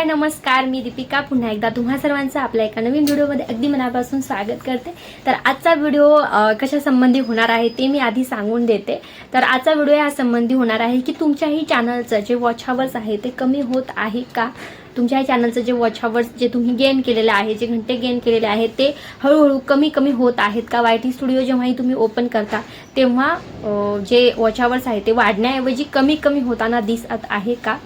हाय नमस्कार मी दीपिका. पुन्हा एकदा तुम्हा सर्वांचं आपल्या एका नवीन व्हिडिओमध्ये अगदी मनापासून स्वागत करते. तर आजचा व्हिडिओ कशा संबंधी होणार आहे ते मी आधी सांगून देते. तर आजचा व्हिडिओ या संबंधी होणार आहे की तुमच्याही चॅनलचं जे वॉच हवर्स आहे ते कमी होत आहे का? तुमच्या चॅनलचं जे वॉच हवर्स जे तुम्ही गेन केलेलं आहे जे घंटे गेन केलेले आहेत ते हळूहळू कमी कमी होत आहेत का? वाय टी स्टुडिओ जेव्हाही तुम्ही ओपन करता तेव्हा जे वॉच आवर्स आहे ते वाढण्याऐवजी कमी कमी होताना दिसत आहे का?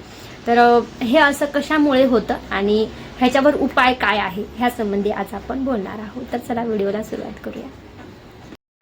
तर हे असं कशामुळे होतं आणि ह्याच्यावर उपाय काय आहे ह्या संबंधी आज आपण बोलणार आहोत. तर चला व्हिडिओला सुरुवात करूया.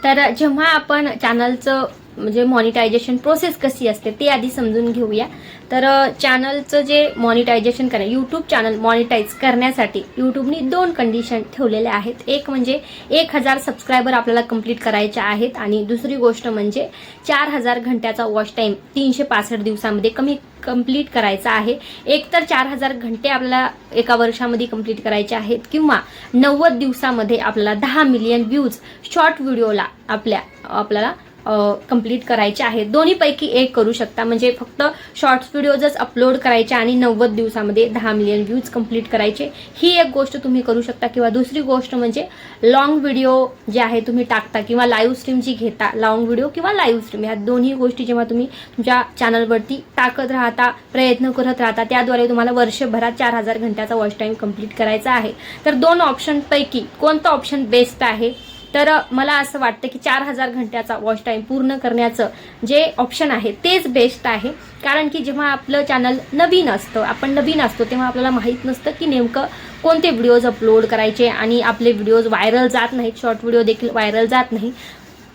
तर जेव्हा आपण चॅनलचं म्हणजे मॉनिटायझेशन प्रोसेस कशी असते ते आधी समजून घेऊया. तर चॅनलचं जे मॉनिटायझेशन करा यूट्यूब चॅनल मॉनिटाईज करण्यासाठी यूट्यूबनी दोन कंडिशन ठेवलेल्या आहेत. एक म्हणजे एक हजार सबस्क्रायबर आपल्याला कंप्लीट करायचे आहेत आणि दुसरी गोष्ट म्हणजे चार हजार घंट्याचा वॉच टाईम तीनशे पासष्ट दिवसामध्ये कमी कंप्लीट करायचा आहे. एक तर चार हजार घंटे आपल्याला एका वर्षामध्ये कंप्लीट करायचे आहेत किंवा नव्वद दिवसामध्ये आपल्याला दहा मिलियन व्ह्यूज शॉर्ट व्हिडिओला आपल्या आपल्याला कंप्लीट करायचे आहेत. दोन्हीपैकी एक करू शकता. म्हणजे फक्त शॉर्ट्स व्हिडिओजच अपलोड करायचे आणि नव्वद दिवसामध्ये दहा मिलियन व्ह्यूज कंप्लीट करायचे ही एक गोष्ट तुम्ही करू शकता. किंवा दुसरी गोष्ट म्हणजे लॉंग व्हिडिओ जे आहे तुम्ही टाकता किंवा लाईव्ह स्ट्रीम जी घेता लॉंग व्हिडिओ किंवा लाईव्ह स्ट्रीम ह्या दोन्ही गोष्टी जेव्हा तुम्ही तुमच्या चॅनलवरती टाकत राहता प्रयत्न करत राहता त्याद्वारे तुम्हाला वर्षभरात चार हजार घंट्याचा वॉच टाईम कंप्लीट करायचा आहे. तर दोन ऑप्शनपैकी कोणतं ऑप्शन बेस्ट आहे? तर मला असं वाटतं की चार हजार घंट्याचा वॉच टाईम पूर्ण करण्याचं जे ऑप्शन आहे तेच बेस्ट आहे. कारण की जेव्हा आपलं चॅनल नवीन असतं आपण नवीन असतो तेव्हा आपल्याला माहीत नसतं की नेमकं कोणते व्हिडिओज अपलोड करायचे आणि आपले व्हिडिओज व्हायरल जात नाहीत शॉर्ट व्हिडिओ देखील व्हायरल जात नाही.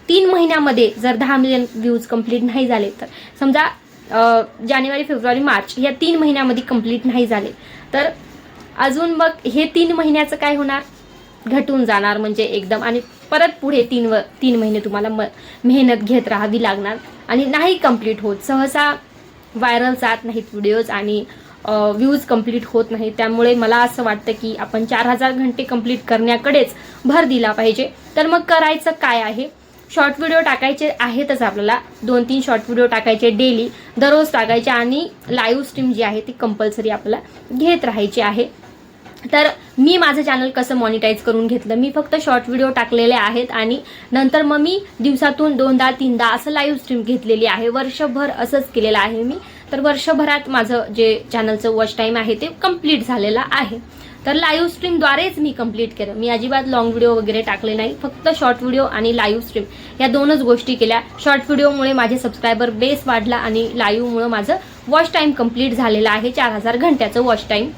तीन महिन्यामध्ये जर दहा मिलियन व्ह्यूज कंप्लीट नाही झाले तर समजा जानेवारी फेब्रुवारी मार्च या तीन महिन्यामध्ये कंप्लीट नाही झाले. तर अजून मग हे तीन महिन्याचं काय होणार? घटून जाणार म्हणजे एकदम. आणि परत पुढे तीन व तीन महिने तुम्हाला म मेहनत घेत राहावी लागणार. आणि नाही कंप्लीट होत. सहसा व्हायरल जात नाहीत व्हिडिओज आणि व्ह्यूज कंप्लीट होत नाही त्यामुळे मला असं वाटतं की आपण चार हजार घंटे कंप्लीट करण्याकडेच भर दिला पाहिजे. तर मग करायचं काय आहे? शॉर्ट व्हिडिओ टाकायचे आहेतच आपल्याला. दोन तीन शॉर्ट व्हिडिओ टाकायचे डेली दररोज टाकायचे आणि लाईव्ह स्ट्रीम जी आहे ती कंपल्सरी आपल्याला घेत राहायची आहे. तर मी माझं चॅनल कसं मॉनिटाईज करून घेतलं? मी फक्त शॉर्ट व्हिडिओ टाकलेले आहेत आणि नंतर मग मी दिवसातून दोनदा तीनदा असं लाईव्ह स्ट्रीम घेतलेली आहे. वर्षभर असंच केलेलं आहे मी. तर वर्षभरात माझं जे चॅनलचं वॉच टाईम आहे ते कंप्लीट झालेलं आहे. तर लाईव्ह स्ट्रीमद्वारेच मी कंप्लीट केलं. मी अजिबात लाँग व्हिडिओ वगैरे टाकले नाही. फक्त शॉर्ट व्हिडिओ आणि लाईव्ह स्ट्रीम या दोनच गोष्टी केल्या. शॉर्ट व्हिडिओमुळे माझे सबस्क्रायबर बेस वाढला आणि लाईव्हमुळे माझं वॉच टाईम कंप्लीट झालेलं आहे. चार हजार घंट्याचं वॉच टाईम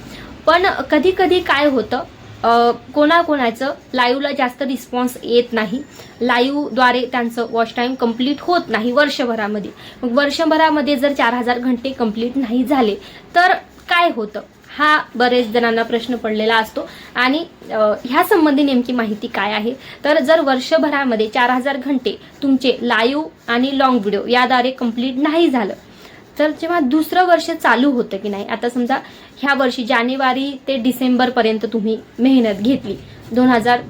पण कधी कधी काय होतं कोणाकोणाचं लाईव्हला जास्त रिस्पॉन्स येत नाही. लाईव्हद्वारे त्यांचं वॉच टाईम कंप्लीट होत नाही वर्षभरामध्ये. मग वर्षभरामध्ये जर चार हजार घंटे कंप्लीट नाही झाले तर काय होतं? हा बरेच जणांना प्रश्न पडलेला असतो. आणि ह्या संबंधी नेमकी माहिती काय आहे? तर जर वर्षभरामध्ये चार हजार घंटे तुमचे लाईव्ह आणि लॉंग व्हिडिओ याद्वारे कंप्लीट नाही झालं तर जेव्हा दुसरं वर्ष चालू होतं की नाही आता समजा ह्या वर्षी जानेवारी ते डिसेंबरपर्यंत तुम्ही मेहनत घेतली. दोन हजार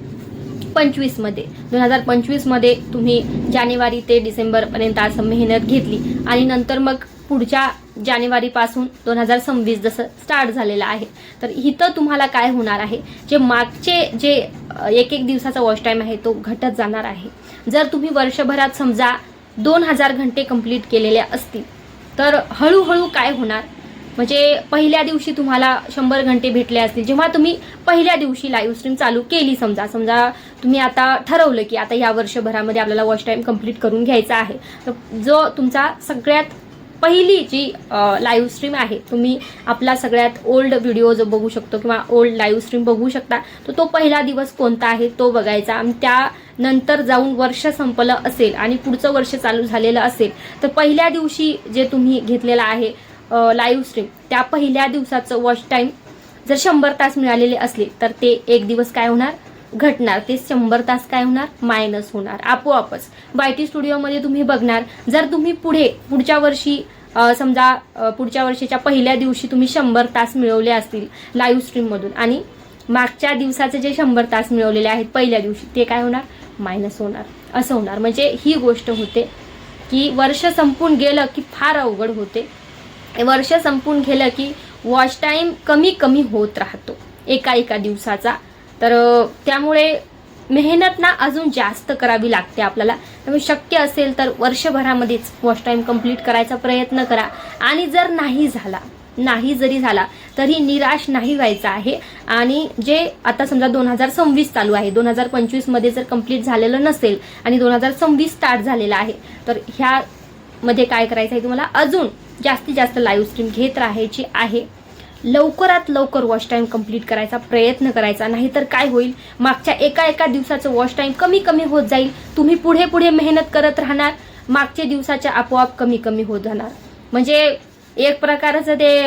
पंचवीसमध्ये दोन हजार पंचवीसमध्ये तुम्ही जानेवारी ते डिसेंबरपर्यंत असं मेहनत घेतली. आणि नंतर मग पुढच्या जानेवारीपासून दोन हजार सव्वीस जसं स्टार्ट झालेलं आहे. तर इथं तुम्हाला काय होणार आहे? जे मागचे जे एक एक दिवसाचा वॉच टाईम आहे तो घटत जाणार आहे. जर तुम्ही वर्षभरात समजा दोन हजार घंटे कंप्लीट केलेले असतील तर हळूहळू काय होणार? म्हणजे पहिल्या दिवशी तुम्हाला शंभर घंटे भेटले असतील. जेव्हा तुम्ही पहिल्या दिवशी लाईव्ह स्ट्रीम चालू केली समजा समजा तुम्ही आता ठरवलं की आता या वर्षभरामध्ये आपल्याला वॉच टाईम कंप्लीट करून घ्यायचा आहे. तर जो तुमचा सगळ्यात पहिली जी लाईव्ह स्ट्रीम आहे तुम्ही आपला सगळ्यात ओल्ड व्हिडिओ जो बघू शकतो किंवा ओल्ड लाईव्ह स्ट्रीम बघू शकता. तर तो पहिला दिवस कोणता आहे तो बघायचा. आणि त्यानंतर जाऊन वर्ष संपलं असेल आणि पुढचं वर्ष चालू झालेलं असेल तर पहिल्या दिवशी जे तुम्ही घेतलेलं आहे लाईव्ह स्ट्रीम त्या पहिल्या दिवसाचं वॉच टाईम जर शंभर तास मिळालेले असले तर ते एक दिवस काय होणार? घटणार. ते शंभर तास काय होणार? मायनस होणार. आपोआपच. वाय टी स्टुडिओमध्ये तुम्ही बघणार जर तुम्ही पुढे पुढच्या वर्षी समजा पुढच्या वर्षीच्या पहिल्या दिवशी तुम्ही शंभर तास मिळवले असतील लाईव्ह स्ट्रीममधून आणि मागच्या दिवसाचे जे शंभर तास मिळवलेले आहेत पहिल्या दिवशी ते काय होणार? मायनस होणार. असं होणार. म्हणजे ही गोष्ट होते की वर्ष संपून गेलं की फार अवघड होते. वर्ष संपून गेलं की वॉच टाईम कमी कमी होत राहतो. एका एका दिवसाचा. तर त्यामुळे मेहनत ना अजून जास्त करावी लागते आपल्याला. त्यामुळे शक्य असेल तर वर्षभरामध्येच फर्स्ट टाईम कंप्लीट करायचा प्रयत्न करा. आणि जर नाही झाला नाही जरी झाला तरी निराश नाही व्हायचा आहे. आणि जे आता समजा दोन हजार सव्वीस चालू आहे दोन हजार पंचवीसमध्ये जर कंप्लीट झालेलं नसेल आणि दोन हजार सव्वीस स्टार्ट झालेलं आहे तर ह्यामध्ये काय करायचं आहे तुम्हाला? अजून जास्तीत जास्त लाईव्ह स्ट्रीम घेत राहायची आहे. लवकरात लवकर वॉच टाईम कंप्लीट करायचा प्रयत्न करायचा नाहीतर काय होईल? मागच्या एका एका दिवसाचं वॉच टाईम कमी कमी होत जाईल. तुम्ही पुढे पुढे मेहनत करत राहणार. मागच्या दिवसाच्या आपोआप कमी कमी होत जाणार. म्हणजे एक प्रकारचं ते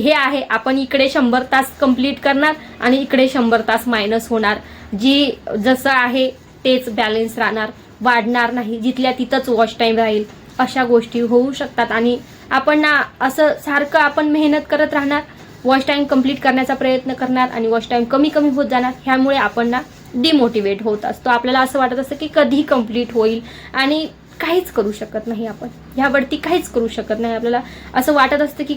हे आहे आपण इकडे शंभर तास कंप्लीट करणार आणि इकडे शंभर तास मायनस होणार. जी जसं आहे तेच बॅलन्स राहणार. वाढणार नाही. जिथल्या तिथंच वॉच टाईम राहील. अशा गोष्टी होऊ शकतात आणि आपण ना असं सारखं आपण मेहनत करत राहणार वॉच टाईम कंप्लीट करण्याचा प्रयत्न करणार आणि वॉच टाईम कमी कमी होत जाणार ह्यामुळे आपण ना डिमोटिवेट होत असतो. आपल्याला असं वाटत असतं की कधी कंप्लीट होईल आणि काहीच करू शकत नाही आपण. ह्यावरती काहीच करू शकत नाही आपल्याला. असं वाटत असतं की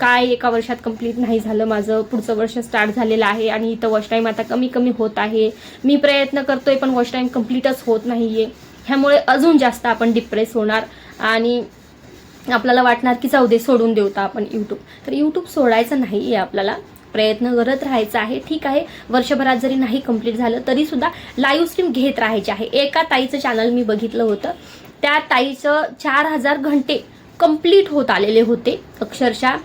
काय एका वर्षात कंप्लीट नाही झालं माझं पुढचं वर्ष स्टार्ट झालेलं आहे आणि इथं वॉच टाईम आता कमी कमी होत आहे. मी प्रयत्न करतोय पण वॉच टाईम कम्प्लीटच होत नाही आहे ह्यामुळे अजून जास्त आपण डिप्रेस होणार आणि आपल्याला वाटणार की जाऊ दे सोडून देऊ तर आपण यूट्यूब तर यूट्यूब सोडायचं नाही आहे आपल्याला. प्रयत्न करत राहायचा आहे. ठीक आहे. वर्षभरात जरी नाही कंप्लीट झालं तरी सुद्धा लाईव्ह स्ट्रीम घेत राहायचे आहे. एका ताईचं चॅनल मी बघितलं होतं. त्या ताईचं चार हजार घंटे कंप्लीट होत आलेले होते. अक्षरशः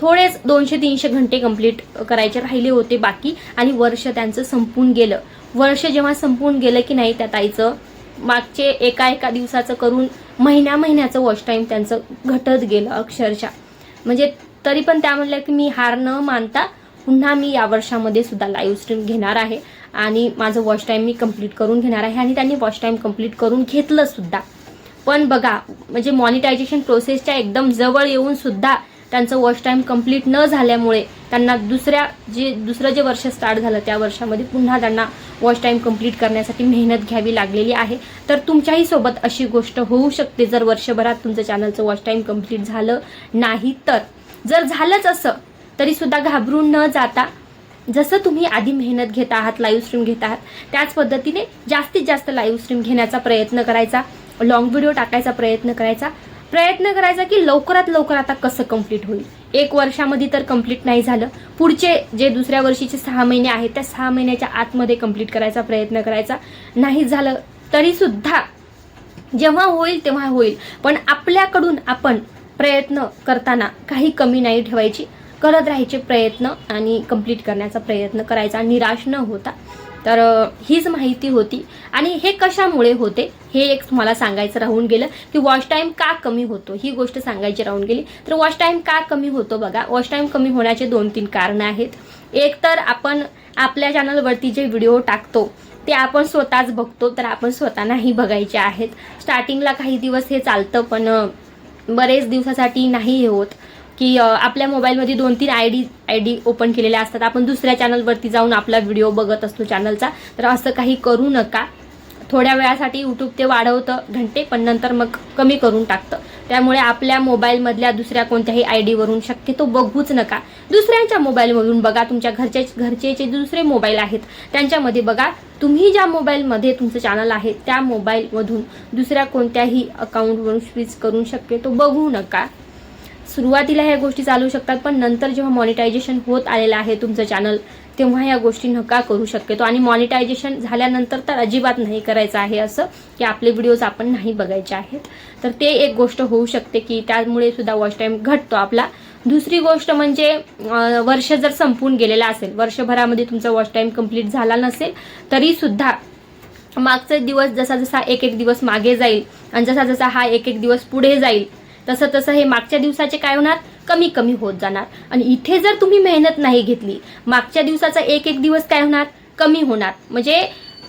थोडेच दोनशे तीनशे घंटे कंप्लीट करायचे राहिले होते बाकी आणि वर्ष त्यांचं संपून गेलं. वर्ष जेव्हा संपून गेलं की नाही त्या ताईचं मागचे एका एका दिवसाचं करून महिन्या महिन्याचं वॉच टाईम त्यांचं घटत गेलं अक्षरशः. म्हणजे तरी पण त्या म्हणल्या की मी हार न मानता पुन्हा मी या वर्षामध्ये सुद्धा लाईव्ह स्ट्रीम घेणार आहे. आणि माझं वॉच टाईम मी कंप्लीट करून घेणार आहे. आणि त्यांनी वॉच टाईम कंप्लीट करून घेतलं सुद्धा. पण बघा म्हणजे मॉनिटायझेशन प्रोसेसच्या एकदम जवळ येऊन सुद्धा त्यांचं वॉच टाईम कंप्लीट न झाल्यामुळे त्यांना दुसऱ्या जे दुसरं जे वर्ष स्टार्ट झालं त्या वर्षामध्ये पुन्हा त्यांना वॉच टाईम कंप्लीट करण्यासाठी मेहनत घ्यावी लागलेली आहे. तर तुमच्याही सोबत अशी गोष्ट होऊ शकते जर वर्षभरात तुमचं चॅनलचं वॉच टाईम कंप्लीट झालं नाही तर. जर झालंच असं तरी सुद्धा घाबरून न जाता जसं तुम्ही आधी मेहनत घेत आहात लाईव्ह स्ट्रीम घेत आहात त्याच पद्धतीने जास्तीत जास्त लाईव्ह स्ट्रीम घेण्याचा प्रयत्न करायचा लॉंग व्हिडिओ टाकायचा प्रयत्न करायचा प्रयत्न करायचा की लवकरात लवकर आता कसं कंप्लीट होईल. एक वर्षामध्ये तर कंप्लीट नाही झालं. पुढचे जे दुसऱ्या वर्षीचे सहा महिने आहेत त्या सहा महिन्याच्या आतमध्ये कंप्लीट करायचा प्रयत्न करायचा. नाही झालं तरी सुद्धा जेव्हा होईल तेव्हा होईल. पण आपल्याकडून आपण प्रयत्न करताना काही कमी नाही ठेवायची. करत राहायचे प्रयत्न आणि कंप्लीट करण्याचा प्रयत्न करायचा. निराश न होता. तर हीच माहिती होती. आणि हे कशामुळे होते? हे एक तुम्हाला सांगायचं राहून गेलं की वॉश टाईम का कमी होतो? ही गोष्ट सांगायची राहून गेली. तर वॉश टाईम का कमी होतो बघा? वॉश टाईम कमी होण्याचे दोन तीन कारणं आहेत. एक तर आपण आपल्या चॅनलवरती जे व्हिडिओ टाकतो ते आपण स्वतःच बघतो तर आपण स्वतः नाही बघायचे आहेत. स्टार्टिंगला काही दिवस हे चालतं पण बरेच दिवसासाठी नाही हे होत. की आपल्या मोबाईलमध्ये दोन तीन I D I D open केलेल्या असतात. आपण दुसऱ्या चॅनलवरती जाऊन आपला व्हिडिओ बघत असतो चॅनलचा. तर असं काही करू नका. थोड्या वेळासाठी यूट्यूब ते वाढवतं घंटे पण नंतर मग कमी करून टाकतं. त्यामुळे आपल्या मोबाईलमधल्या दुसऱ्या कोणत्याही आय डीवरून शक्यतो बघूच नका. दुसऱ्यांच्या मोबाईलमधून बघा. तुमच्या घरचे घरचे जे दुसरे मोबाईल आहेत. त्यांच्यामध्ये बघा. तुम्ही ज्या मोबाईलमध्ये तुमचं चॅनल आहे त्या मोबाईलमधून दुसऱ्या कोणत्याही अकाउंटवरून स्विच करून शक्यतो बघू नका. सुरुवातीला ह्या गोष्टी चालू शकतात पण नंतर जेव्हा मॉनिटायझेशन होत आलेलं आहे तुमचं चॅनल तेव्हा या गोष्टी नका करू शकतो आणि मॉनिटायझेशन झाल्यानंतर तर अजिबात नाही करायचं आहे असं की आपले व्हिडिओज आपण नाही बघायचे आहेत. तर ते एक गोष्ट होऊ शकते की त्यामुळे सुद्धा वॉच टाईम घटतो आपला. दुसरी गोष्ट म्हणजे वर्ष जर संपून गेलेलं असेल वर्षभरामध्ये तुमचा वॉच टाईम कंप्लीट झाला नसेल तरी सुद्धा मागचा दिवस जसा जसा एक एक दिवस मागे जाईल आणि जसा जसा हा एक एक दिवस पुढे जाईल तसं तसं हे मागच्या दिवसाचे काय होणार? कमी कमी होत जाणार. आणि इथे जर तुम्ही मेहनत नाही घेतली मागच्या दिवसाचा एक एक दिवस काय होणार? कमी होणार. म्हणजे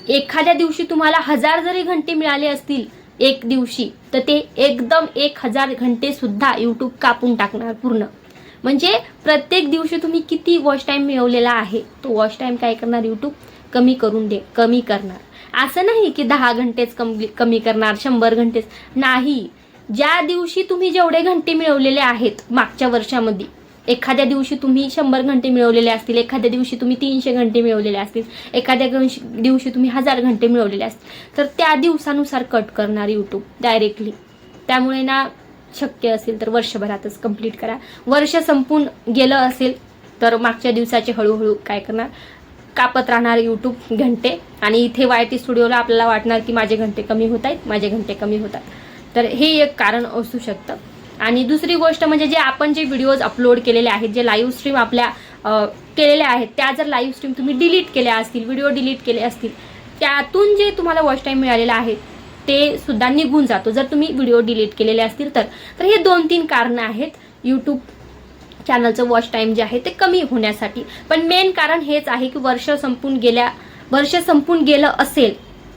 एखाद्या दिवशी तुम्हाला हजार जरी घंटे मिळाले असतील एक दिवशी तर ते एकदम एक हजार घंटे सुद्धा यूट्यूब कापून टाकणार पूर्ण. म्हणजे प्रत्येक दिवशी तुम्ही किती वॉच टाईम मिळवलेला आहे तो वॉच टाईम काय करणार यूट्यूब कमी करून दे कमी करणार. असं नाही की दहा घंटेच कमी कमी करणार शंभर घंटेच. नाही. ज्या दिवशी तुम्ही जेवढे घंटे मिळवलेले आहेत मागच्या वर्षामध्ये एखाद्या दिवशी तुम्ही शंभर घंटे मिळवलेले असतील एखाद्या दिवशी तुम्ही तीनशे घंटे मिळवलेले असतील एखाद्या दिवशी दिवशी तुम्ही हजार घंटे मिळवलेले असतील तर त्या दिवसानुसार कट करणार यूट्यूब डायरेक्टली त्यामुळे ना शक्य असेल तर वर्षभरातच कंप्लीट करा. वर्ष संपून गेलं असेल तर मागच्या दिवसाचे हळूहळू काय करणार? कापत राहणार यूट्यूब घंटे. आणि इथे वाय टी स्टुडिओला आपल्याला वाटणार की माझे घंटे कमी होत आहेत माझे घंटे कमी होतात. तर हे एक कारण असू शकतं. आणि दुसरी गोष्ट म्हणजे जे आपण जे व्हिडिओज अपलोड केलेले आहेत जे लाईव्ह स्ट्रीम आपल्या केलेल्या आहेत त्या जर लाईव्ह स्ट्रीम तुम्ही डिलीट केल्या असतील व्हिडिओ डिलीट केले असतील त्यातून जे तुम्हाला वॉच टाईम मिळालेला आहे ते सुद्धा निघून जातो. जर तुम्ही व्हिडिओ डिलीट केलेले असतील तर. तर हे दोन तीन कारणं आहेत. यूट्यूब चॅनलचं वॉच टाईम जे आहे ते कमी होण्यासाठी. पण मेन कारण हेच आहे की वर्ष संपून गेल्या वर्ष संपून गेलं असेल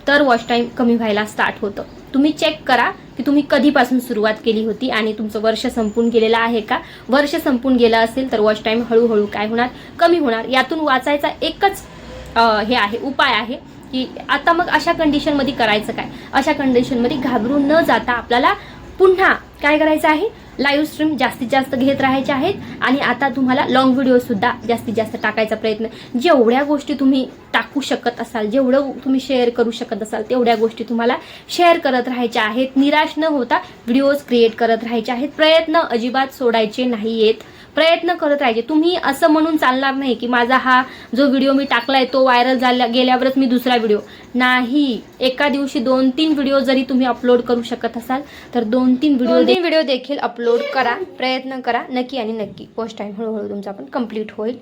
तर वॉच टाईम कमी व्हायला स्टार्ट होतं. तुम्ही चेक करा की तुम्ही कधीपासून सुरुवात केली होती आणि तुमचं वर्ष संपून गेलेलं आहे का? वर्ष संपून गेलं असेल तर वॉच टाईम हळूहळू काय होणार? कमी होणार. यातून वाचायचा एकच हे आहे उपाय आहे की आता मग अशा कंडिशनमध्ये करायचं काय? अशा कंडिशनमध्ये घाबरून न जाता आपल्याला पुन्हा काय करायचं आहे? लाईव्ह स्ट्रीम जास्तीत जास्त घेत राहायचे आहेत आणि आता तुम्हाला लॉंग व्हिडिओ सुद्धा जास्तीत जास्त टाकायचा प्रयत्न. जेवढ्या गोष्टी तुम्ही टाकू शकत असाल जेवढं तुम्ही शेअर करू शकत असाल तेवढ्या गोष्टी तुम्हाला शेअर करत राहायच्या आहेत. निराश न होता व्हिडिओज क्रिएट करत राहायचे आहेत. प्रयत्न अजिबात सोडायचे नाही आहेत प्रयत्न करत राहायचे. तुम्ही असं म्हणून चालणार नाही की माझा हा जो व्हिडिओ मी टाकलाय तो व्हायरल झाला गेल्यावरच मी दुसरा व्हिडिओ नाही. एका दिवशी दोन तीन व्हिडिओ जरी तुम्ही अपलोड करू शकत असाल तर दोन तीन व्हिडिओ तीन व्हिडिओ देखील अपलोड करा प्रयत्न करा नक्की आणि नक्की. पोस्ट टाईम हळूहळू तुमचा पण कंप्लीट होईल.